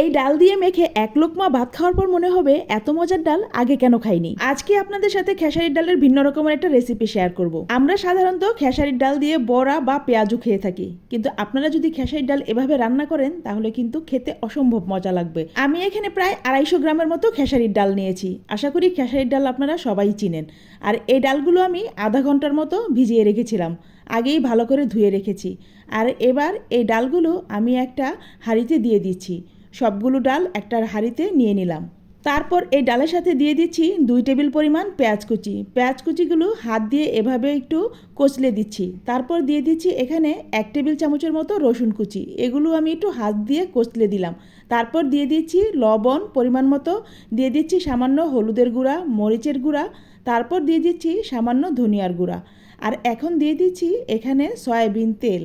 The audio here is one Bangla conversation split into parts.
এই ডাল দিয়ে মেখে এক লোকমা ভাত খাওয়ার পর মনে হবে এত মজার ডাল আগে কেন খাইনি। আজকে আপনাদের সাথে খেসারির ডালের ভিন্ন রকমের একটা রেসিপি শেয়ার করব। আমরা সাধারণত খেসারির ডাল দিয়ে বড়া বা পেঁয়াজু খেয়ে থাকি। কিন্তু আপনারা যদি খেসারির ডাল এভাবে রান্না করেন, তাহলে কিন্তু খেতে অসম্ভব মজা লাগবে। আমি এখানে প্রায় আড়াইশো গ্রামের মতো খেসারির ডাল নিয়েছি। আশা করি খেসারির ডাল আপনারা সবাই চিনেন। আর এই ডালগুলো আমি আধা ঘণ্টার মতো ভিজিয়ে রেখেছিলাম। আগেই ভালো করে ধুয়ে রেখেছি। আর এবার এই ডালগুলো আমি একটা হাঁড়িতে দিয়ে দিচ্ছি। সবগুলো ডাল একটা হাঁড়িতে নিয়ে নিলাম। তারপর এই ডালের সাথে দিয়ে দিচ্ছি দুই টেবিল পরিমাণ পেঁয়াজ কুচি। পেঁয়াজ কুচিগুলো হাত দিয়ে এভাবে একটু কচলে দিচ্ছি। তারপর দিয়ে দিচ্ছি এখানে এক টেবিল চামচের মতো রসুন কুচি। এগুলো আমি একটু হাত দিয়ে কচলে দিলাম। তারপর দিয়ে দিচ্ছি লবণ পরিমাণ মতো। দিয়ে দিচ্ছি সামান্য হলুদের গুঁড়া, মরিচের গুঁড়া। তারপর দিয়ে দিচ্ছি সামান্য ধনিয়ার গুঁড়া। আর এখন দিয়ে দিচ্ছি এখানে সয়াবিন তেল।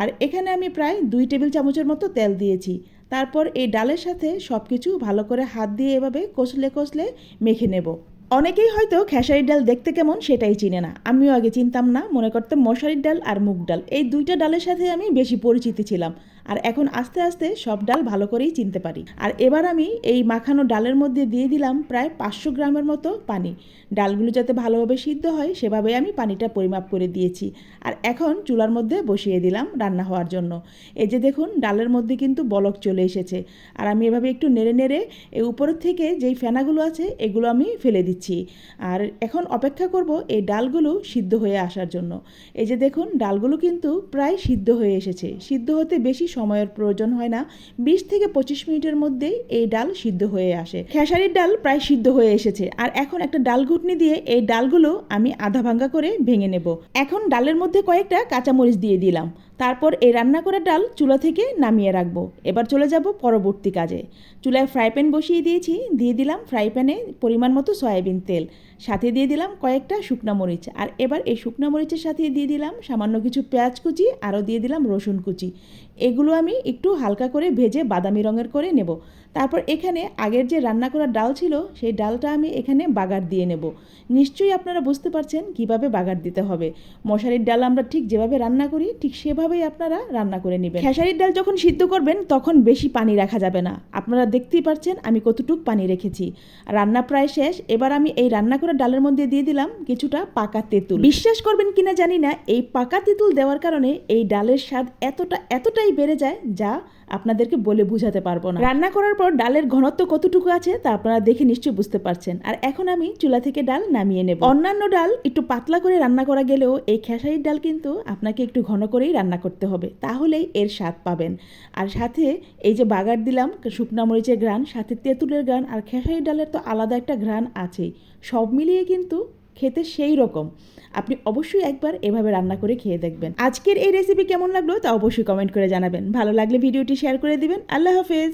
আর এখানে আমি প্রায় দুই টেবিল চামচের মতো তেল দিয়েছি। তারপর এই ডালের সাথে সব কিছু ভালো করে হাত দিয়ে এভাবে কষলে কষলে মেখে নেব। অনেকেই হয়তো খেসারির ডাল দেখতে কেমন সেটাই চিনে না। আমিও আগে চিনতাম না, মনে করতাম মশারির ডাল আর মুগ ডাল। এই দুইটা ডালের সাথে আমি বেশি পরিচিত ছিলাম। আর এখন আস্তে আস্তে সব ডাল ভালো করেই চিনতে পারি। আর এবার আমি এই মাখানো ডালের মধ্যে দিয়ে দিলাম প্রায় পাঁচশো গ্রামের মতো পানি। ডালগুলো যাতে ভালোভাবে সিদ্ধ হয় সেভাবে আমি পানিটা পরিমাপ করে দিয়েছি। আর এখন চুলার মধ্যে বসিয়ে দিলাম রান্না হওয়ার জন্য। এই যে দেখুন, ডালের মধ্যে কিন্তু বলক চলে এসেছে। আর আমি এভাবে একটু নেড়ে নেড়ে এই উপরের থেকে যেই ফেনাগুলো আছে, এগুলো আমি ফেলে দিচ্ছি। আর এখন অপেক্ষা করব এই ডালগুলো সিদ্ধ হয়ে আসার জন্য। এই যে দেখুন, ডালগুলো কিন্তু প্রায় সিদ্ধ হয়ে এসেছে। সিদ্ধ হতে বেশি সময়ের প্রয়োজন হয় না। বিশ থেকে পঁচিশ মিনিটের মধ্যেই এই ডাল সিদ্ধ হয়ে আসে। খেসারির ডাল প্রায় সিদ্ধ হয়ে এসেছে। আর এখন একটা ডাল ঘুটনি দিয়ে এই ডালগুলো আমি আধা ভাঙ্গা করে ভেঙে নেব। এখন ডালের মধ্যে কয়েকটা কাঁচামরিচ দিয়ে দিলাম। তারপর এই রান্না করা ডাল চুলা থেকে নামিয়ে রাখব। এবার চলে যাব পরবর্তী কাজে। চুলায় ফ্রাই প্যান বসিয়ে দিয়েছি, দিয়ে দিলাম ফ্রাই প্যানে পরিমাণ মতো সয়াবিন তেল। সাথে দিয়ে দিলাম কয়েকটা শুকনো মরিচ। আর এবার এই শুকনো মরিচের সাথে দিয়ে দিলাম সামান্য কিছু পেঁয়াজ কুচি, আরও দিয়ে দিলাম রসুন কুচি। এগুলো আমি একটু হালকা করে ভেজে বাদামি রঙের করে নেব। তারপর এখানে আগের যে রান্না করা ডাল ছিল, সেই ডালটা আমি এখানে বাগার দিয়ে নেব। নিশ্চয়ই আপনারা বুঝতে পারছেন কীভাবে বাগার দিতে হবে। মশারির ডাল আমরা ঠিক যেভাবে রান্না করি, ঠিক সেভাবেই আপনারা রান্না করে নেবেন। খেসারির ডাল যখন সিদ্ধ করবেন, তখন বেশি পানি রাখা যাবে না। আপনারা দেখতেই পারছেন আমি কতটুক পানি রেখেছি। রান্না প্রায় শেষ, এবার আমি এই রান্না করা ডালের মধ্যে দিয়ে দিলাম কিছুটা পাকা তেঁতুল। বিশ্বাস করবেন কিনা জানি না, এই পাকা তেঁতুল দেওয়ার কারণে এই ডালের স্বাদ এতটা, এতটাই বেড়ে যায় যা আপনাদেরকে বলে বুঝাতে পারব না। রান্না করার পর ডালের ঘনত্ব কতটুকু আছে তা আপনারা দেখে নিশ্চয়ই বুঝতে পারছেন। আর এখন আমি চুলা থেকে ডাল নামিয়ে নেব। অন্যান্য ডাল একটু পাতলা করে রান্না করা গেলেও এই খেসারির ডাল কিন্তু আপনাকে একটু ঘন করেই রান্না করতে হবে। তাহলেই এর স্বাদ পাবেন। আর সাথে এই যে বাগার দিলাম, শুকনা মরিচের গ্রান সাথে তেঁতুলের গ্রান আর খেসারির ডালের তো আলাদা একটা গ্রান আছেই। সব মিলিয়ে কিন্তু খেতে সেই রকম। আপনি অবশ্যই একবার এভাবে রান্না করে খেয়ে দেখবেন। আজকের এই রেসিপি কেমন লাগল তা অবশ্যই কমেন্ট করে জানাবেন। ভালো লাগলে ভিডিওটি শেয়ার করে দিবেন। আল্লাহ হাফেজ।